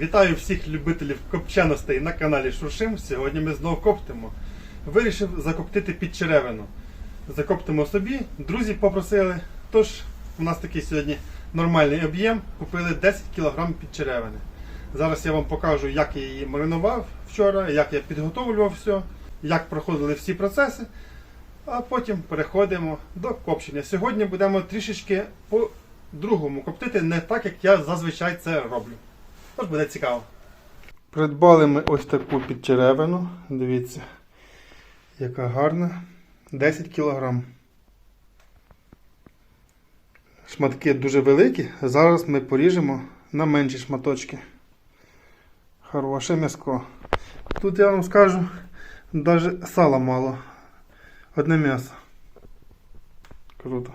Вітаю всіх любителів копченостей на каналі Шуршим. Сьогодні ми знову коптимо. Вирішив закоптити під черевину. Закоптимо собі. Друзі попросили. Тож у нас такий сьогодні нормальний об'єм. Купили 10 кг під черевини. Зараз я вам покажу, як я її маринував вчора, як я підготовлював все, як проходили всі процеси. А потім переходимо до копчення. Сьогодні будемо трішечки по-другому коптити, не так, як я зазвичай це роблю. Тож буде цікаво. Придбали ми ось таку підчеревину. Дивіться, яка гарна. 10 кг. Шматки дуже великі. Зараз ми поріжемо на менші шматочки. Хороше м'яско. Тут я вам скажу, навіть сала мало. Одне м'ясо. Круто.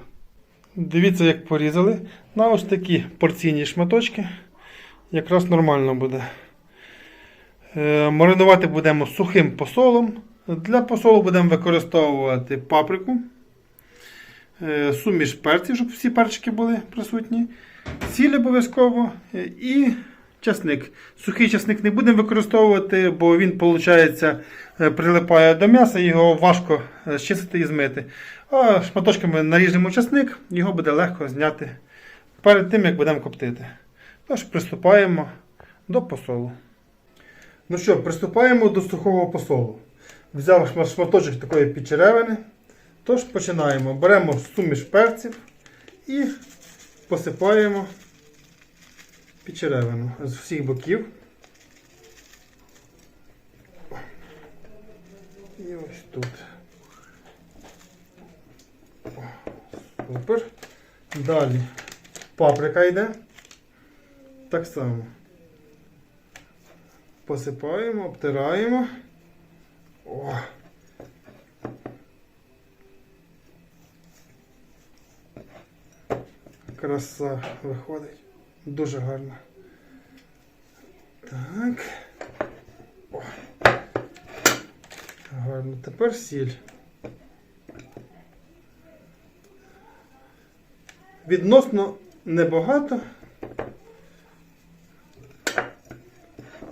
Дивіться, як порізали. На ось такі порційні шматочки. Якраз нормально буде. Е, маринувати будемо сухим посолом. Для посолу будемо використовувати паприку, е, суміш перців, щоб всі перчики були присутні. Сіль обов'язково е, і часник. Сухий часник не будемо використовувати, бо він, виходить, прилипає до м'яса, його важко е, чистити і змити. А шматочками наріжемо часник, його буде легко зняти перед тим, як будемо коптити. Тож приступаємо до посолу. Ну що, приступаємо до сухого посолу. Взяв шматочок такої підчеревини. Тож починаємо. Беремо суміш перців і посипаємо підчеревину з всіх боків. І ось тут. Супер. Далі паприка йде. Так само. Посипаємо, обтираємо. О. Краса виходить. Дуже гарно. Так. О. Гарно. Тепер сіль. Відносно небагато.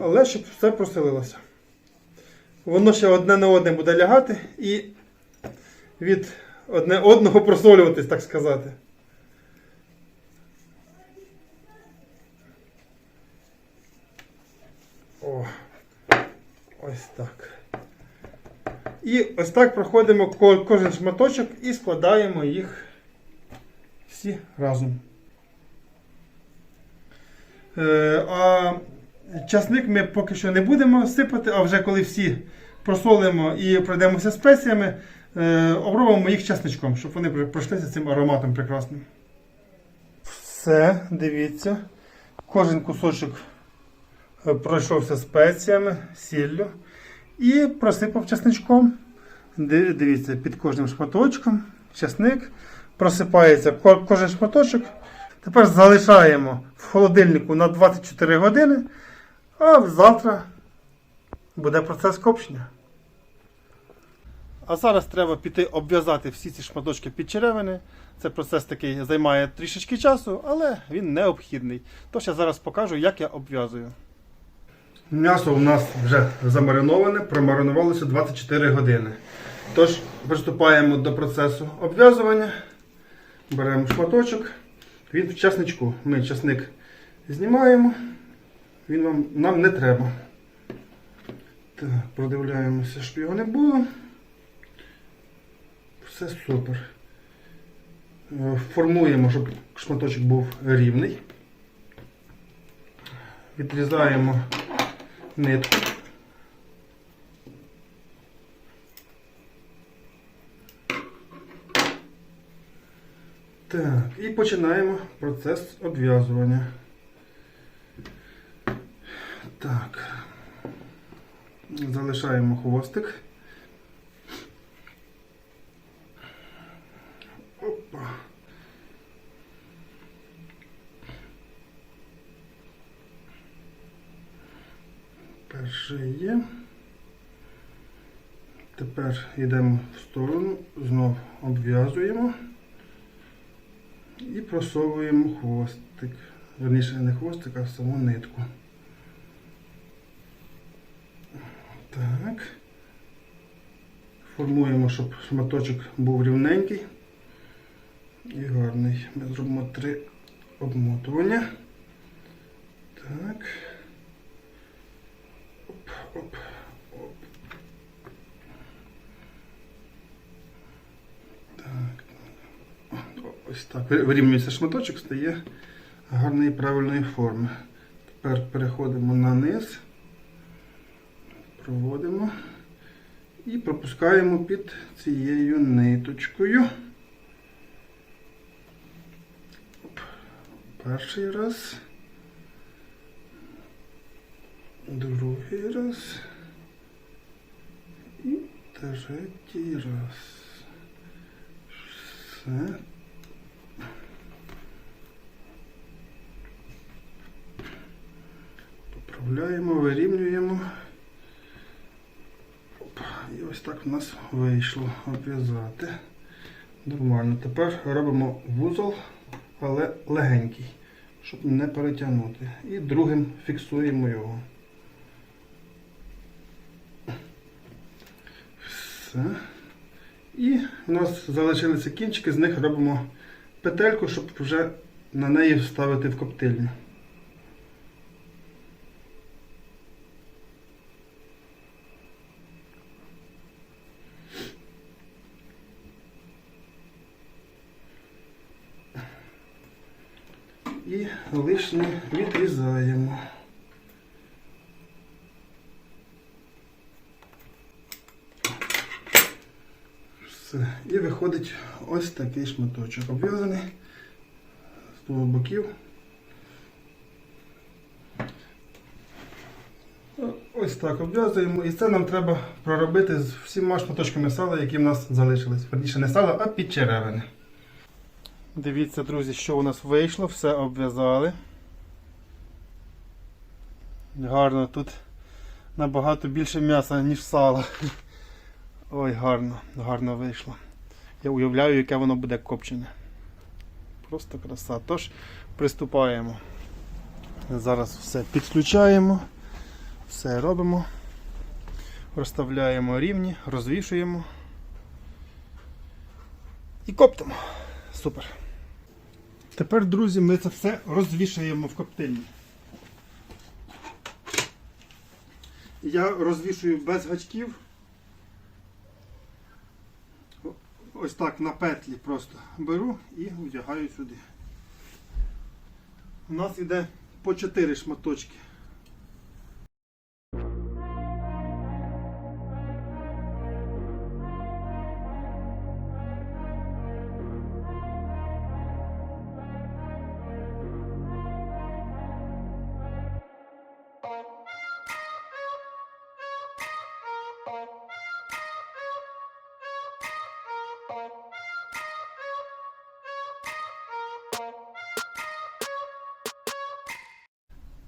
Але щоб все проселилося. Воно ще одне на одне буде лягати і від одне одного просолюватись, так сказати. О, ось так. І ось так проходимо кожен шматочок і складаємо їх всі разом. Е, а часник ми поки що не будемо сипати, а вже коли всі просолимо і пройдемося спеціями, е, обробимо їх часничком, щоб вони пройшлися цим ароматом прекрасним. Все, дивіться. Кожен кусочок е, пройшовся спеціями, сіллю і просипав часничком. Дивіться, під кожним шматочком часник просипається кожен шматочок. Тепер залишаємо в холодильнику на 24 години, а завтра буде процес копчення. А зараз треба піти обв'язати всі ці шматочки під черевини. Це процес такий займає трішечки часу, але він необхідний. Тож я зараз покажу, як я обв'язую. М'ясо у нас вже замариноване, промаринувалося 24 години. Тож приступаємо до процесу обв'язування. Беремо шматочок. Він в часничку. Ми часник знімаємо. Він вам, нам не треба. Так, продивляємося, щоб його не було. Все супер. Е, Формуємо, щоб шматочок був рівний. Відрізаємо нитку. Так, і починаємо процес обв'язування. Так. Залишаємо хвостик. Опа. Перший є. Тепер йдемо в сторону, знов обв'язуємо і просовуємо хвостик. Верніше не хвостик, а саму нитку. Так. Формуємо, щоб шматочок був рівненький і гарний. Ми зробимо три обмотування. Так. Оп, оп, оп. Так. Ось так. Ви- Вирівнюється шматочок, стає гарної правильної форми. Тепер переходимо на низ, проводимо і пропускаємо під цією ниточкою. Перший раз. Другий раз. І третій раз. Все. Поправляємо, вирівнюємо. Ось так в нас вийшло обв'язати. Нормально. Тепер робимо вузол, але легенький, щоб не перетягнути. І другим фіксуємо його. Все. І у нас залишилися кінчики, з них робимо петельку, щоб вже на неї вставити в коптильню. І лишнє відрізаємо. Все. І виходить ось такий шматочок. Обв'язаний з двох боків. Ось так обв'язуємо. І це нам треба проробити з всіма шматочками сала, які в нас залишились. Верніше не сало, а підчеревини. Дивіться, друзі, що у нас вийшло, все обв'язали. Гарно тут набагато більше м'яса, ніж сала. Ой, гарно, гарно вийшло. Я уявляю, яке воно буде копчене. Просто краса. Тож приступаємо. Зараз все підключаємо, все робимо, розставляємо рівні, розвішуємо і коптимо. Супер. Тепер, друзі, ми це все розвішуємо в коптильні. Я розвішую без гачків. Ось так на петлі просто беру і вдягаю сюди. У нас йде по 4 шматочки.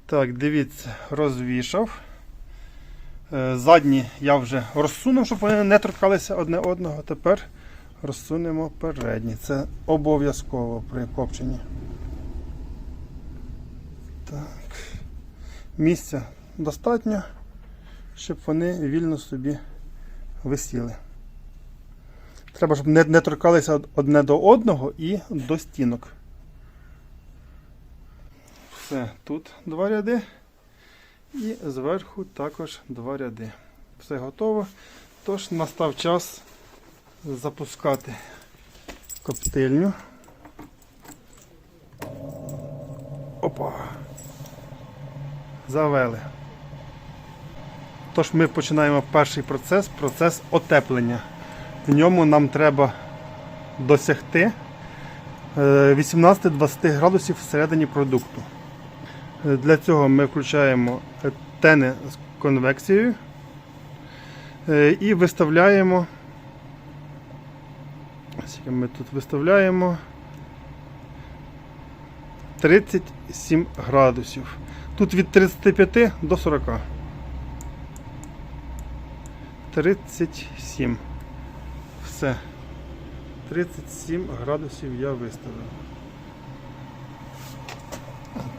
Так, дивіться, розвішав. Е, Задні я вже розсунув, щоб вони не торкалися одне одного. Тепер розсунемо передні. Це обов'язково при копченні. Так. Місця достатньо, щоб вони вільно собі висіли. Треба, щоб не, не торкалися одне до одного і до стінок. Все, тут два ряди. І зверху також два ряди. Все готово. Тож настав час запускати коптильню. Опа. Завели. Тож ми починаємо перший процес, процес отеплення. В ньому нам треба досягти е, 18-20 градусів всередині продукту. Для цього ми включаємо тени з конвекцією е, і виставляємо. Ми тут виставляємо 37 градусів. Тут від 35 до 40. 37. Все. 37 градусів я виставив.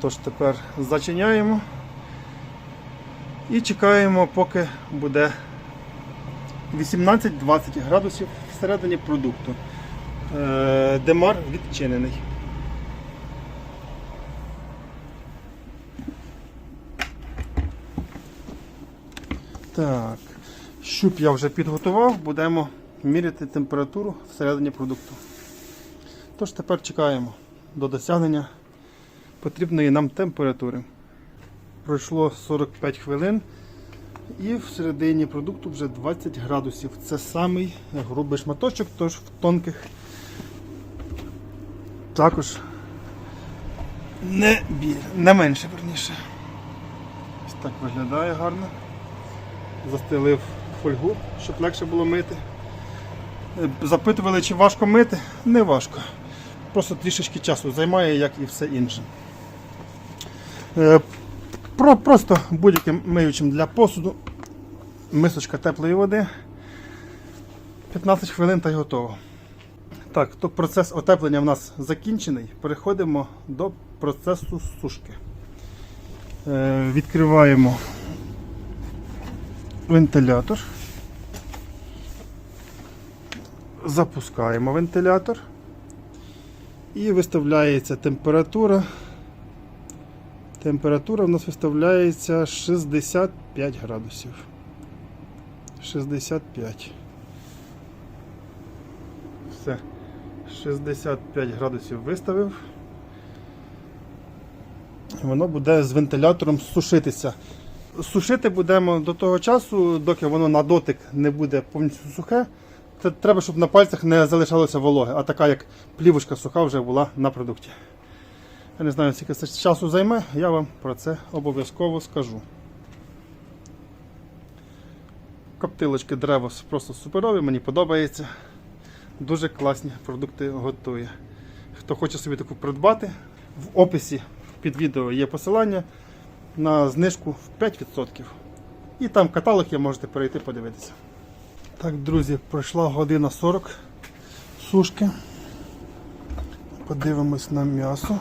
Тож тепер зачиняємо І чекаємо, поки буде 18-20 градусів всередині продукту. Е, Демар відчинений. Так, щуп я вже підготував, будемо міряти температуру всередині продукту. Тож тепер чекаємо до досягнення потрібної нам температури. Пройшло 45 хвилин і всередині продукту вже 20 градусів. Це самий грубий шматочок, тож в тонких також не, біль, не менше верніше. Ось так виглядає гарно. Застелив фольгу, щоб легше було мити. Запитували, чи важко мити? Не важко. Просто трішечки часу займає, як і все інше. Е, Про, просто будь-яким миючим для посуду. Мисочка теплої води. 15 хвилин та й готово. Так, то процес отеплення в нас закінчений. Переходимо до процесу сушки. Е, відкриваємо вентилятор. Запускаємо вентилятор. І виставляється температура. Температура в нас виставляється 65 градусів. 65. Все. 65 градусів виставив. Воно буде з вентилятором сушитися. Сушити будемо до того часу, доки воно на дотик не буде повністю сухе. Це треба, щоб на пальцях не залишалося вологи, а така як плівочка суха вже була на продукті. Я не знаю, скільки це часу займе, я вам про це обов'язково скажу. Коптилочки Древос просто суперові, мені подобається. Дуже класні продукти готує. Хто хоче собі таку придбати, в описі під відео є посилання на знижку в 5%. І там каталог є, можете перейти подивитися. Так, друзі, пройшла година 40 сушки. Подивимось на м'ясо.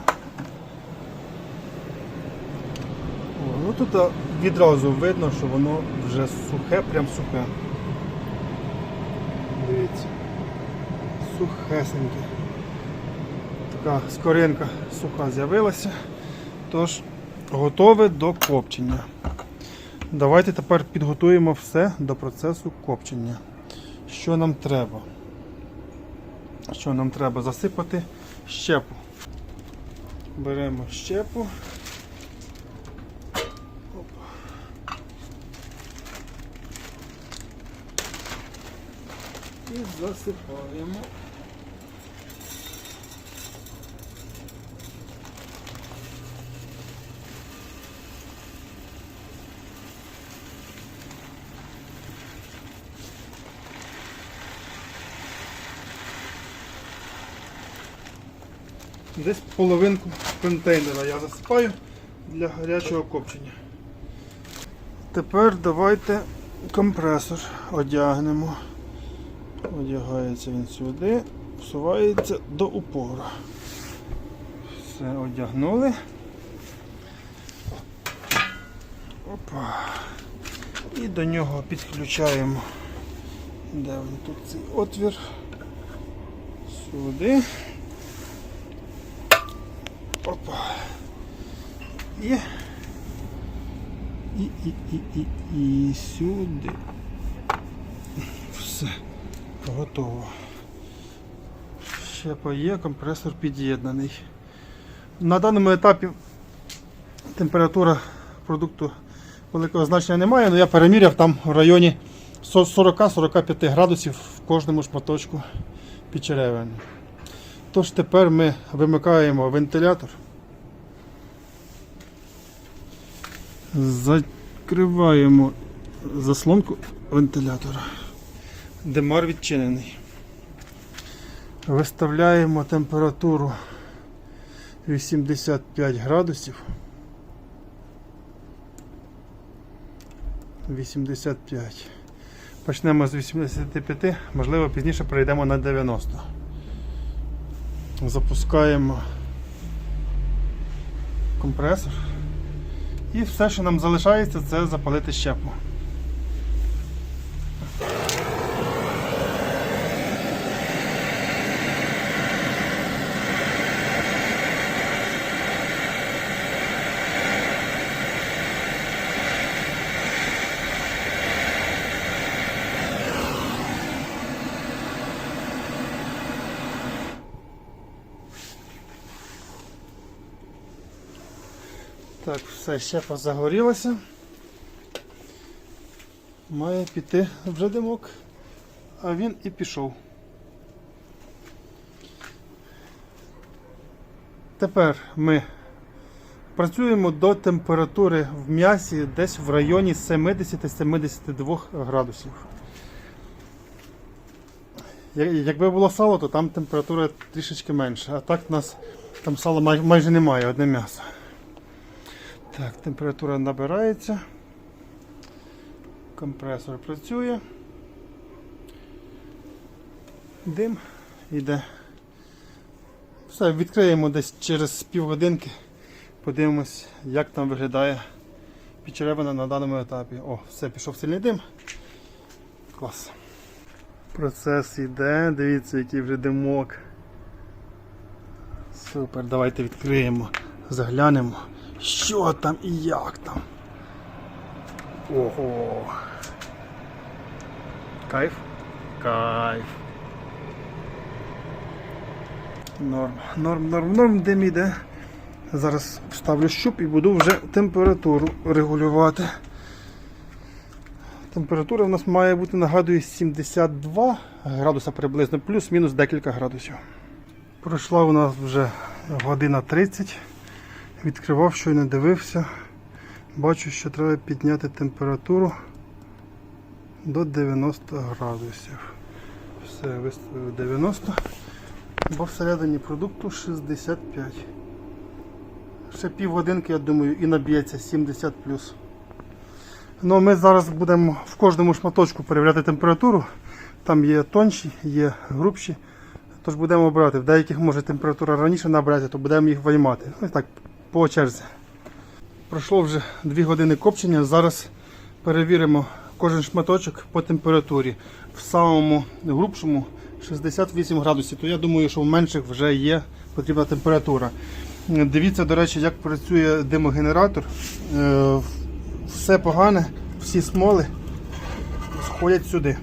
О, ну тут відразу видно, що воно вже сухе, прям сухе. Дивіться. Сухесеньке. Така скоринка суха з'явилася. Тож готове до копчення. Давайте тепер підготуємо все до процесу копчення. Що нам треба? Що нам треба засипати щепу. Беремо щепу. Засипаємо. Десь половинку контейнера я засипаю для гарячого копчення. Тепер давайте компресор одягнемо. Одягається він сюди, всувається до упору. Все одягнули. Опа. І до нього підключаємо. Де він тут цей отвір? Сюди. Опа. І, і, і, і, і, і сюди. Все. Готово. Щепа є, компресор під'єднаний. На даному етапі температура продукту великого значення немає, але я переміряв там в районі 40-45 градусів в кожному шматочку підчеревини. Тож тепер ми вимикаємо вентилятор. Закриваємо заслонку вентилятора. Демар відчинений. Виставляємо температуру 85 градусів. 85. Почнемо з 85, можливо, пізніше перейдемо на 90. Запускаємо компресор І все, що нам залишається, це запалити щепу. Так, все, щепа загорілася. Має піти вже димок, а він і пішов. Тепер ми працюємо до температури в м'ясі десь в районі 70-72 градусів. Якби було сало, то там температура трішечки менша, а так у нас там сала май- майже немає, одне м'ясо. Так, температура набирається. Компресор працює. Дим йде. Все, відкриємо десь через півгодинки. Подивимось, як там виглядає підчеревина на даному етапі. О, все, пішов сильний дим. Клас. Процес йде, дивіться, який вже димок. Супер, давайте відкриємо, заглянемо. Що там і як там? Ого. Кайф? Кайф. Норм, норм, норм, норм, дим іде. Зараз вставлю щуп і буду вже температуру регулювати. Температура в нас має бути, нагадую, 72 градуса приблизно, плюс-мінус декілька градусів. Пройшла у нас вже година 30. Відкривав, щойно дивився. Бачу, що треба підняти температуру до 90 градусів. Все, виставив 90, бо всередині продукту 65. Ще півгодинки, я думаю, і наб'ється 70 плюс. Ну, ми зараз будемо в кожному шматочку перевіряти температуру. Там є тонші, є грубші. Тож будемо брати. В деяких може температура раніше набрати, то будемо їх виймати. Ось так, по черзі. Пройшло вже 2 години копчення. Зараз перевіримо кожен шматочок по температурі. В самому грубшому 68 градусів. То я думаю, що в менших вже є потрібна температура. Дивіться, до речі, як працює димогенератор. Е, Все погане, всі смоли сходять сюди.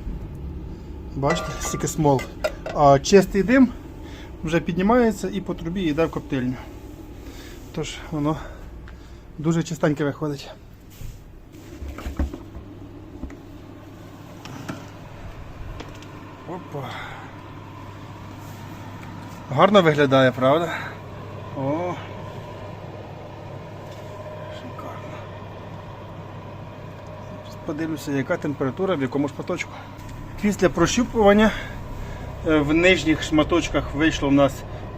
Бачите, стільки смол. А чистий дим вже піднімається і по трубі йде в коптильню. Тож воно дуже чистеньке виходить. Опа. Гарно виглядає, правда? О. Шикарно. Подивлюся, яка температура в якому шматочку. Після прощупування е, в нижніх шматочках вийшло в нас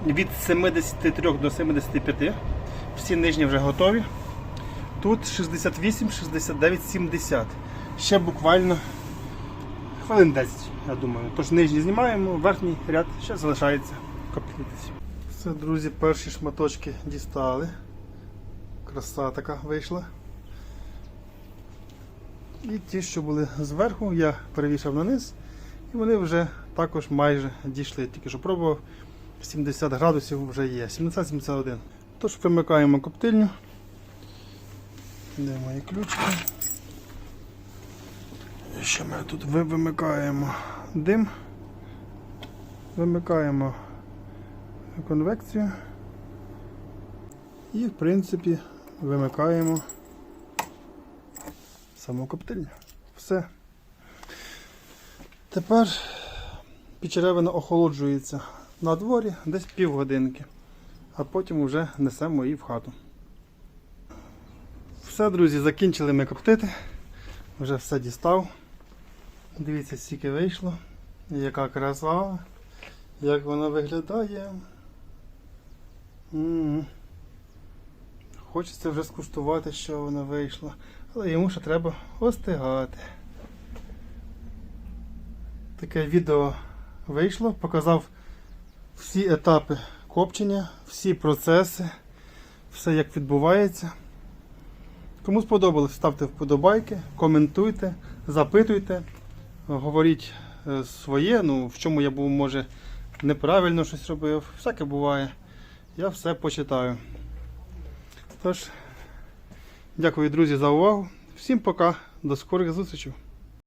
від 73 до 75. Всі нижні вже готові. Тут 68, 69, 70. Ще буквально хвилин 10, я думаю. Тож нижні знімаємо, верхній ряд ще залишається коптитись. Все, друзі, перші шматочки дістали. Краса така вийшла. І ті, що були зверху, я перевішав на низ. І вони вже також майже дійшли. Тільки що пробував. 70 градусів вже є. 70-71. Тож вимикаємо коптильню. Де мої ключики? І Що ми тут вимикаємо дим, вимикаємо конвекцію і, в принципі, вимикаємо саму коптильню. Все. Тепер печеревина охолоджується на дворі десь півгодинки, а потім вже несемо її в хату. Все, друзі, закінчили ми коптити. Вже все дістав. Дивіться, скільки вийшло. Яка краса, як вона виглядає. М. Хочеться вже скуштувати, що вона вийшла. Але йому ще треба остигати. Таке відео вийшло, показав всі етапи копчення, всі процеси, все як відбувається. Кому сподобалось, ставте вподобайки, коментуйте, запитуйте, говоріть е, своє, ну, в чому я був, може, неправильно щось робив. Всяке буває. Я все почитаю. Тож, дякую, друзі, за увагу. Всім пока, до скорих зустрічей.